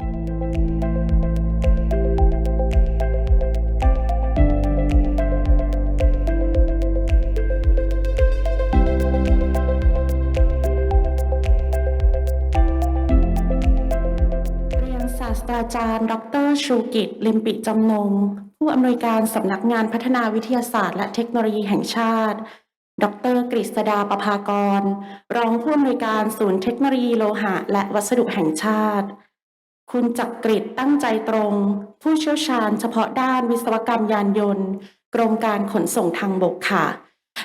เรียนศาสตราจารย์ ดร ชูกิจ ลิมปิจำนง ผู้อำนวยการสำนักงานพัฒนาวิทยาศาสตร์ และเทคโนโลยีแห่งชาติ ดร กฤษดาประภากร รองผู้อำนวยการศูนย์เทคโนโลยีโลหะ และวัสดุแห่งชาติ คุณจักริดตั้งใจตรง ผู้เชี่ยวชาญเฉพาะด้านวิศวกรรมยานยนต์ กรมการขนส่งทางบกค่ะ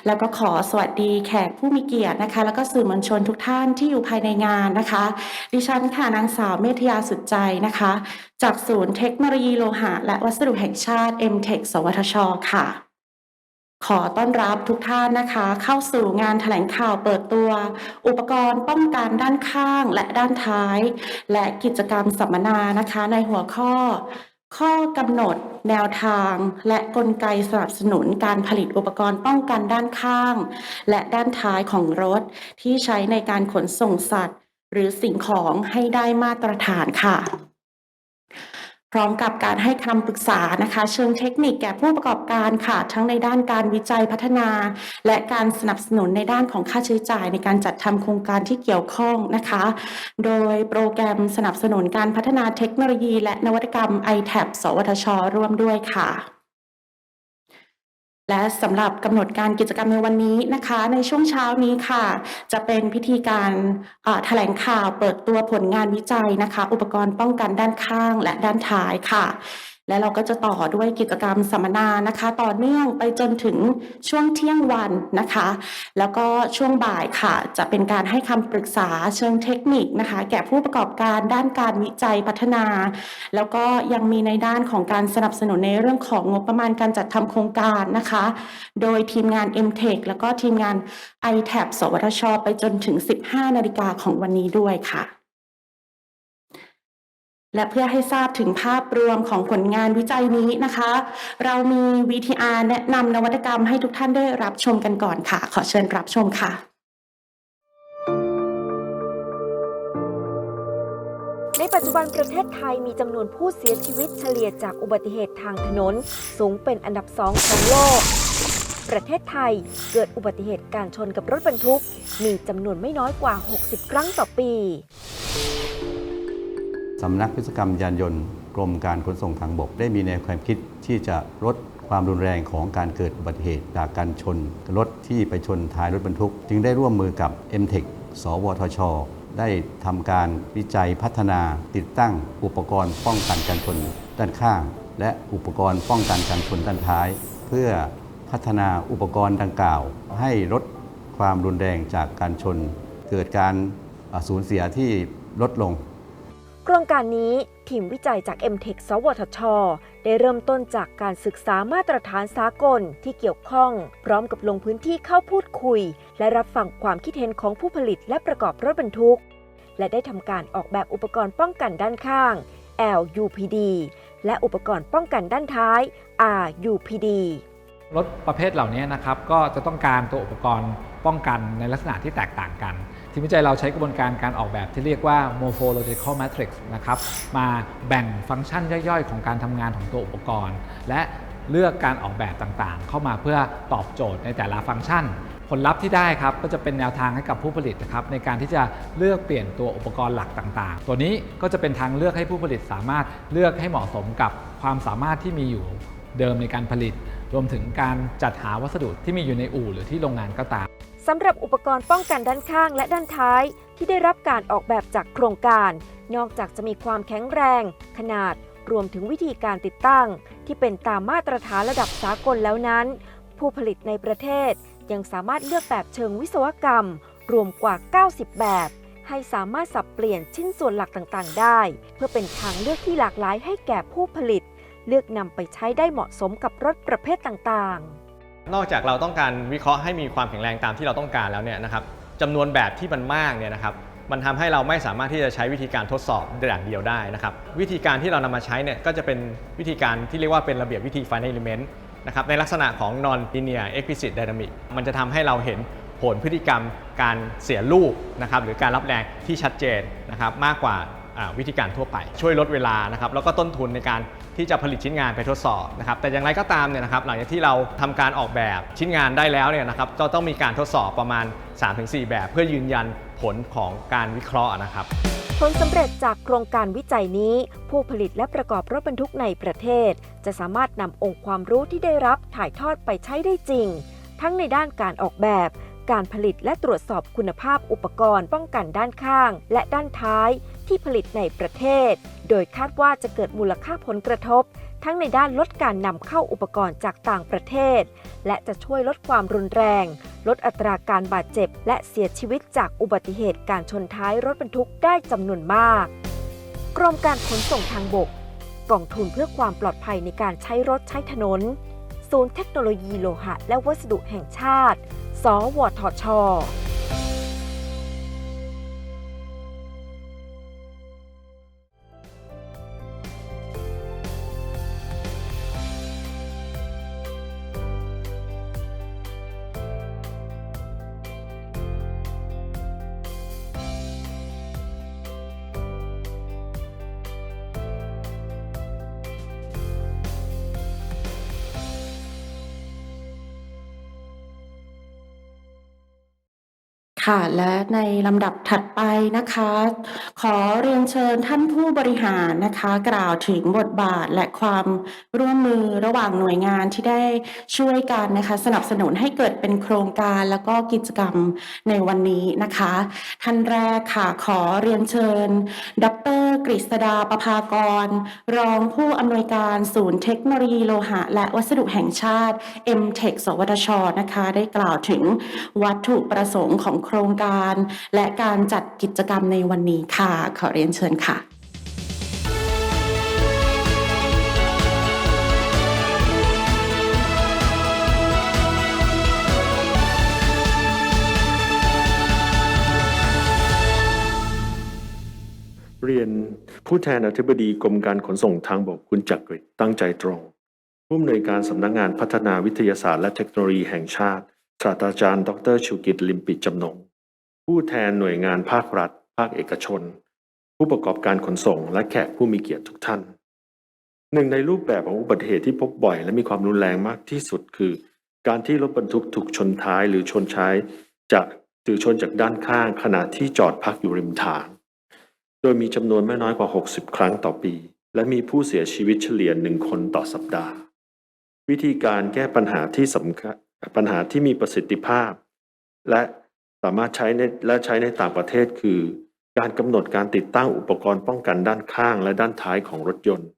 แล้วก็ขอสวัสดีแขกผู้มีเกียรตินะคะ แล้วก็สื่อมวลชนทุกท่านที่อยู่ภายในงานนะคะ ดิฉันค่ะนางสาวเมธยาสุดใจนะคะ จากศูนย์เทคโนโลยีโลหะ และวัสดุแห่งชาติ MTech สวทช ค่ะ ขอต้อนรับทุกท่านนะคะ เข้าสู่งานแถลงข่าวเปิดตัว อุปกรณ์ป้องกันด้านข้างและด้านท้าย และกิจกรรมสัมมนานะคะ ในหัวข้อ ข้อกำหนด แนวทาง และกลไกสนับสนุนการผลิตอุปกรณ์ป้องกันด้านข้าง และด้านท้ายของรถ ที่ใช้ในการขนส่งสัตว์ หรือสิ่งของให้ได้มาตรฐานค่ะ ร้อมกับการให้คำปรึกษานะคะ เชิงเทคนิคแก่ผู้ประกอบการค่ะ ทั้งในด้านการวิจัยพัฒนา และการสนับสนุนในด้านของค่าใช้จ่ายในการจัดทำโครงการที่เกี่ยวข้องนะคะ โดยโปรแกรมสนับสนุนการพัฒนาเทคโนโลยี และนวัตกรรม i t a p สวทช ร่วมด้วยค่ะ และสำหรับกำหนดการกิจกรรมในวันนี้นะคะ ในช่วงเช้านี้ค่ะ จะเป็นพิธีการแถลงข่าวเปิดตัวผลงานวิจัยนะคะ อุปกรณ์ป้องกันด้านข้างและด้านท้ายค่ะ และเราก็จะต่อด้วยกิจกรรมสัมมนานะคะ ต่อเนื่องไปจนถึงช่วงเที่ยงวันนะคะ แล้วก็ช่วงบ่ายค่ะ จะเป็นการให้คำปรึกษาเชิงเทคนิคนะคะ แก่ผู้ประกอบการด้านการวิจัยพัฒนา แล้วก็ยังมีในด้านของการสนับสนุนในเรื่องของงบประมาณการจัดทำโครงการนะคะ โดยทีมงาน MTech แล้วก็ทีมงาน iTab สวทช ไปจนถึง 15 นาฬิกาของวันนี้ด้วยค่ะ และเพื่อให้ทราบถึงภาพรวมของผลงานวิจัยนี้นะคะ เรามี VTR แนะนำนวัตกรรมให้ทุกท่านได้รับชมกันก่อนค่ะ ขอเชิญรับชมค่ะในปัจจุบันประเทศไทยมีจำนวนผู้เสียชีวิตเฉลี่ยจากอุบัติเหตุทางถนน สูงเป็นอันดับสองของโลก ประเทศไทยเกิดอุบัติเหตุการชนกับรถบรรทุก มีจำนวนไม่น้อยกว่า 60 ครั้งต่อปี สำนักวิศวกรรมยานยนต์กรมการขนส่งทางบก ได้มีแนวความคิดที่จะลดความรุนแรงของการเกิดอุบัติเหตุจากการชนรถที่ไปชนท้ายรถบรรทุก จึงได้ร่วมมือกับ m t e c สวทช ได้ทำการวิจัยพัฒนาติดตั้งอุปกรณ์ป้องกันการชนด้านข้าง และอุปกรณ์ป้องกันการชนด้านท้าย เพื่อพัฒนาอุปกรณ์ดังกล่าว ให้ลดความรุนแรงจากการชน เกิดการสูญเสียที่ลดลง โครงการนี้ทีมวิจัยจาก MTech สวทช ได้เริ่มต้นจากการศึกษามาตรฐานสากลที่เกี่ยวข้อง พร้อมกับลงพื้นที่เข้าพูดคุย และรับฟังความคิดเห็นของผู้ผลิตและประกอบรถบรรทุก และได้ทำการออกแบบอุปกรณ์ป้องกันด้านข้าง LUPD และอุปกรณ์ป้องกันด้านท้าย RUPD รถประเภทเหล่านี้นะครับก็จะต้องการตัวอุปกรณ์ป้องกันในลักษณะที่แตกต่างกัน ทีมวิจัยเราใช้กระบวนการการออกแบบที่เรียกว่า morphological matrix นะครับมาแบ่งฟังก์ชันย่อยๆ ของการทำงานของตัวอุปกรณ์ และเลือกการออกแบบต่างๆ เข้ามาเพื่อตอบโจทย์ในแต่ละฟังก์ชัน ผลลัพธ์ที่ได้ครับก็จะเป็นแนวทางให้กับผู้ผลิตนะครับในการที่จะเลือกเปลี่ยนตัวอุปกรณ์หลักต่างๆ ตัวนี้ก็จะเป็นทางเลือกให้ผู้ผลิตสามารถเลือกให้เหมาะสมกับความสามารถที่มีอยู่เดิมในการผลิต รวมถึงการจัดหาวัสดุที่มีอยู่ในอู่หรือที่โรงงานก็ตาม สำหรับอุปกรณ์ป้องกันด้านข้างและด้านท้ายที่ได้รับการออกแบบจากโครงการ นอกจากจะมีความแข็งแรง ขนาดรวมถึงวิธีการติดตั้ง ที่เป็นตามมาตรฐานระดับสากลแล้วนั้น ผู้ผลิตในประเทศยังสามารถเลือกแบบเชิงวิศวกรรม รวมกว่า 90 แบบ ให้สามารถสับเปลี่ยนชิ้นส่วนหลักต่างๆ ได้ เพื่อเป็นทางเลือกที่หลากหลายให้แก่ผู้ผลิต เลือกนำไปใช้ได้เหมาะสมกับรถประเภทต่างๆ นอกจากเราต้องการวิเคราะห์ให้มีความแข็งแรงตามที่เราต้องการแล้วเนี่ยนะครับจำนวนแบบที่มันมากเนี่ยนะครับมันทำให้เราไม่สามารถที่จะใช้วิธีการทดสอบอย่างเดียวได้นะครับวิธีการที่เรานำมาใช้เนี่ยก็จะเป็นวิธีการที่เรียกว่าเป็นระเบียบวิธี finite element นะครับในลักษณะของ non linear explicit dynamic มันจะทำให้เราเห็นผลพฤติกรรมการเสียลูกนะครับหรือการรับแรงที่ชัดเจนนะครับมากกว่าวิธีการทั่วไป ช่วยลดเวลานะครับแล้วก็ต้นทุนในการ ที่จะผลิตชิ้นงานไปทดสอบนะครับแต่อย่างไรก็ตามเนี่ยนะครับหลังจากที่เราทำการออกแบบชิ้นงานได้แล้วเนี่ยนะครับก็ต้องมีการทดสอบประมาณ 3-4 แบบ เพื่อยืนยันผลของการวิเคราะห์นะครับผลสำเร็จจากโครงการวิจัยนี้ ผู้ผลิตและประกอบรถบรรทุกในประเทศ จะสามารถนำองค์ความรู้ที่ได้รับถ่ายทอดไปใช้ได้จริง ทั้งในด้านการออกแบบ การผลิตและตรวจสอบคุณภาพอุปกรณ์ป้องกันด้านข้าง และด้านท้าย ที่ผลิตในประเทศ โดยคาดว่าจะเกิดมูลค่าผลกระทบ ทั้งในด้านลดการนำเข้าอุปกรณ์จากต่างประเทศ และจะช่วยลดความรุนแรง ลดอัตราการบาดเจ็บ และเสียชีวิตจากอุบัติเหตุการชนท้ายรถบรรทุกได้จำนวนมาก กรมการขนส่งทางบก กองทุนเพื่อความปลอดภัยในการใช้รถใช้ถนน ศูนย์เทคโนโลยีโลหะ และวัสดุแห่งชาติ สวทช ค่ะ และในลำดับถัดไปนะคะ ขอเรียนเชิญท่านผู้บริหารนะคะ กล่าวถึงบทบาทและความร่วมมือระหว่างหน่วยงานที่ได้ช่วยกันนะคะ สนับสนุนให้เกิดเป็นโครงการแล้วก็กิจกรรมในวันนี้นะคะ ท่านแรกค่ะ ขอเรียนเชิญ ดรกฤษดาประภากร รองผู้อำนวยการศูนย์เทคโนโลยีโลหะ และวัสดุแห่งชาติ MTech สวทช นะคะ ได้กล่าวถึงวัตถุประสงค์ของโครงรงการ และการจัดกิจกรรมในวันนี้ค่ะ ขอเรียนเชิญค่ะเรียนผู้แทนอธิบดีกรมการขนส่งทางบกคุณจักริดตั้งใจตรง ผู้อำนวยการสำนักงานพัฒนาวิทยาศาสตร์และเทคโนโลยีแห่งชาติ ศาสตราจารย์ ดรชูกิจลิมปิจำนง ผู้แทนหน่วยงานภาครัฐ ภาคเอกชน ผู้ประกอบการขนส่ง และแขกผู้มีเกียรติทุกท่าน หนึ่งในรูปแบบของอุบัติเหตุที่พบบ่อย และมีความรุนแรงมากที่สุดคือ การที่รถบรรทุกถูกชนท้ายหรือชนใช้จากหรือชนจากด้านข้างขณะที่จอดพักอยู่ริมทาง โดยมีจำนวนไม่น้อยกว่า 60 ครั้งต่อปี และมีผู้เสียชีวิตเฉลี่ยหนึ่งคนต่อสัปดาห์ วิธีการแก้ปัญหาที่สำคัญปัญหาที่มีประสิทธิภาพ และามารถใช้ในและใช้ในต่างประเทศคือ การกำหนดการติดตั้งอุปกรณ์ป้องกันด้านข้างและด้านท้ายของรถยนต์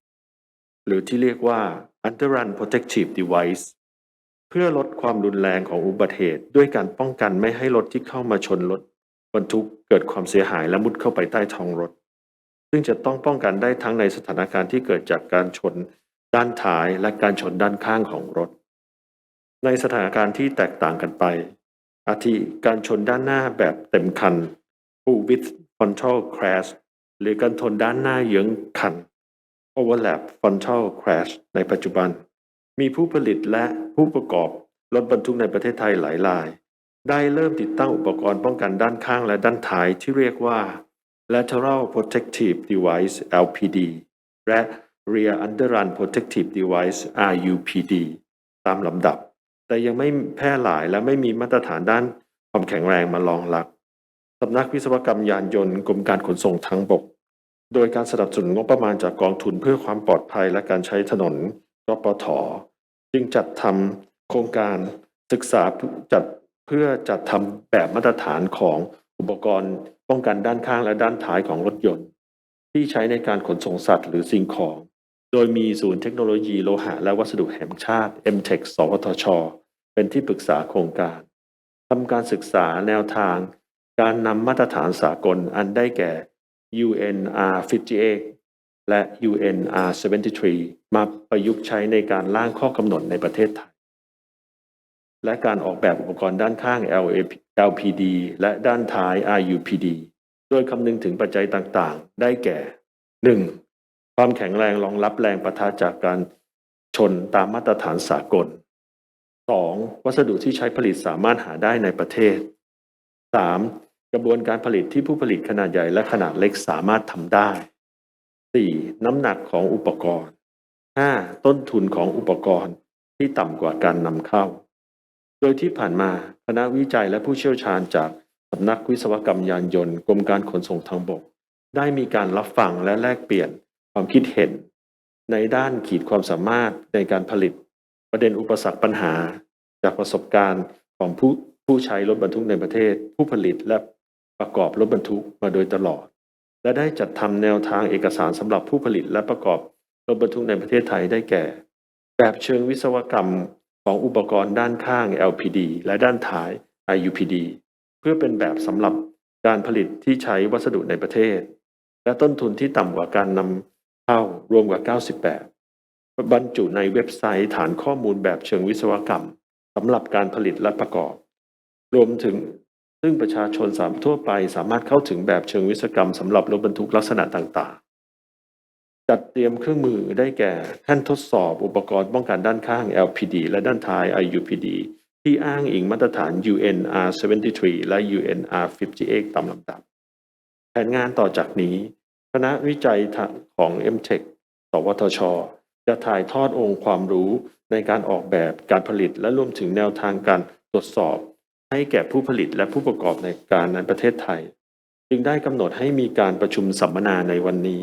หรือที่เรียกว่า Underrun Protective Device เพื่อลดความรุนแรงของอุบัติเหตุ ด้วยการป้องกันไม่ให้รถที่เข้ามาชนรถบรรทุกเกิดความเสียหายและมุดเข้าไปใต้ท้องรถ ซึ่งจะต้องป้องกันได้ทั้งในสถานการณ์ที่เกิดจากการชนด้านท้ายและการชนด้านข้างของรถ ในสถานการณ์ที่แตกต่างกันไป อาทิการชนด้านหน้าแบบเต็มคัน full width frontal crash หรือการชนด้านหน้าเยื้องคัน overlap frontal crash ในปัจจุบัน มีผู้ผลิตและผู้ประกอบรถบรรทุกในประเทศไทยหลายราย ได้เริ่มติดตั้งอุปกรณ์ป้องกันด้านข้างและด้านท้ายที่เรียกว่า lateral protective device LPD และ rear underrun protective device RUPD ตามลำดับ แต่ยังไม่แพร่หลายและไม่มีมาตรฐานด้านความแข็งแรงมารองรับสำนักวิศวกรรมยานยนต์กรมการขนส่งทางบก โดยการสนับสนุนงบประมาณจากกองทุนเพื่อความปลอดภัยและการใช้ถนนรปทจึงจัดทำโครงการศึกษาจัดเพื่อจัดทำแบบมาตรฐานของอุปกรณ์ป้องกันด้านข้างและด้านท้ายของรถยนต์ ที่ใช้ในการขนส่งสัตว์หรือสิ่งของ โดยมีศูนย์เทคโนโลยีโลหะและวัสดุแห่งชาติ MTech สวทช เป็นที่ปรึกษาโครงการทำการศึกษาแนวทาง การนำมาตรฐานสากลอันได้แก่ UNR 58และ UNR 73 มาประยุกต์ใช้ในการร่างข้อกำหนดในประเทศไทย และการออกแบบอุปกรณ์ด้านข้าง LPD และด้านท้าย RUPD โดยคำนึงถึงปัจจัยต่างๆ ได้แก่ 1. ความแข็งแรงรองรับแรงประทะจากการชนตามมาตรฐานสากล 2. วัสดุที่ใช้ผลิตสามารถหาได้ในประเทศ 3. กระบวนการผลิตที่ผู้ผลิตขนาดใหญ่และขนาดเล็กสามารถทำได้ 4. น้ำหนักของอุปกรณ์ 5. ต้นทุนของอุปกรณ์ที่ต่ำกว่าการนำเข้า โดยที่ผ่านมาคณะวิจัยและผู้เชี่ยวชาญจากสำนักวิศวกรรมยานยนต์กรมการขนส่งทางบก ได้มีการรับฟังและแลกเปลี่ยน ความคิดเห็น ในด้านขีดความสามารถในการผลิต ประเด็นอุปสรรคปัญหา จากประสบการณ์ของผู้ผู้ใช้รถบรรทุกในประเทศ ผู้ผลิตและประกอบรถบรรทุกมาโดยตลอด และได้จัดทำแนวทางเอกสารสำหรับผู้ผลิตและประกอบรถบรรทุกในประเทศไทยได้แก่ แบบเชิงวิศวกรรมของอุปกรณ์ด้านข้าง LPD และด้านท้าย IUPD เพื่อเป็นแบบสำหรับการผลิตที่ใช้วัสดุในประเทศ และต้นทุนที่ต่ำกว่าการนำ เข้ารวมกว่า 90 แบบ บรรจุในเว็บไซต์ฐานข้อมูลแบบเชิงวิศวกรรมสำหรับการผลิตและประกอบ รวมถึงซึ่งประชาชนสามทั่วไปสามารถเข้าถึงแบบเชิงวิศวกรรมสำหรับรถบรรทุกลักษณะต่างๆ จัดเตรียมเครื่องมือได้แก่แท่นทดสอบอุปกรณ์ป้องกันด้านข้าง LPD และด้านท้าย IUPD ที่อ้างอิงมาตรฐาน UNR 73 และ UNR 58ตามลำดับ แผนงานต่อจากนี้ คณะวิจัยของ MTech สวทช จะถ่ายทอดองค์ความรู้ในการออกแบบการผลิตและรวมถึงแนวทางการตรวจสอบ ให้แก่ผู้ผลิตและผู้ประกอบในการในประเทศไทย จึงได้กำหนดให้มีการประชุมสัมมนาในวันนี้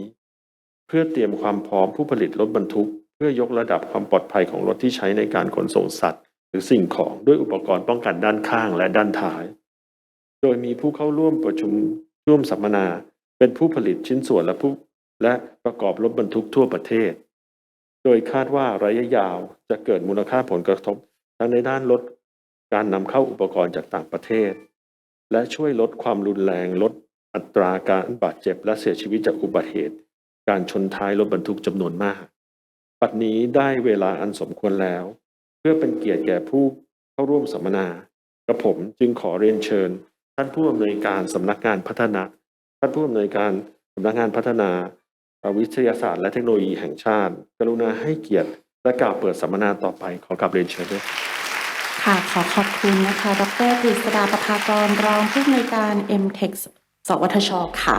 เพื่อเตรียมความพร้อมผู้ผลิตรถบรรทุก เพื่อยกระดับความปลอดภัยของรถที่ใช้ในการขนส่งสัตว์ หรือสิ่งของด้วยอุปกรณ์ป้องกันด้านข้างและด้านท้าย โดยมีผู้เข้าร่วมประชุมร่วมสัมมนา เป็นผู้ผลิตชิ้นส่วนและผู้และประกอบรถบรรทุกทั่วประเทศ โดยคาดว่าระยะยาวจะเกิดมูลค่าผลกระทบทั้งในด้านลดการนำเข้าอุปกรณ์จากต่างประเทศ และช่วยลดความรุนแรงลดอัตราการบาดเจ็บและเสียชีวิตจากอุบัติเหตุ การชนท้ายรถบรรทุกจำนวนมาก ปัจจุบันนี้ได้เวลาอันสมควรแล้ว เพื่อเป็นเกียรติแก่ผู้เข้าร่วมสัมมนา กระผมจึงขอเรียนเชิญ ท่านผู้อำนวยการสำนักงานพัฒนาานผู้อำนวยการสำนักงานพัฒนาวิทยาศาสตร์และเทคโนโลยีแห่งชาติ กรุณาให้เกียรติและกล่าวเปิดสัมมนาต่อไปขอกลับเรียนเชิญด้วยค่ะขอขอบคุณนะคะ ดรกฤษดาประภากรรองผู้อำนวยการ MTech สวทช ค่ะ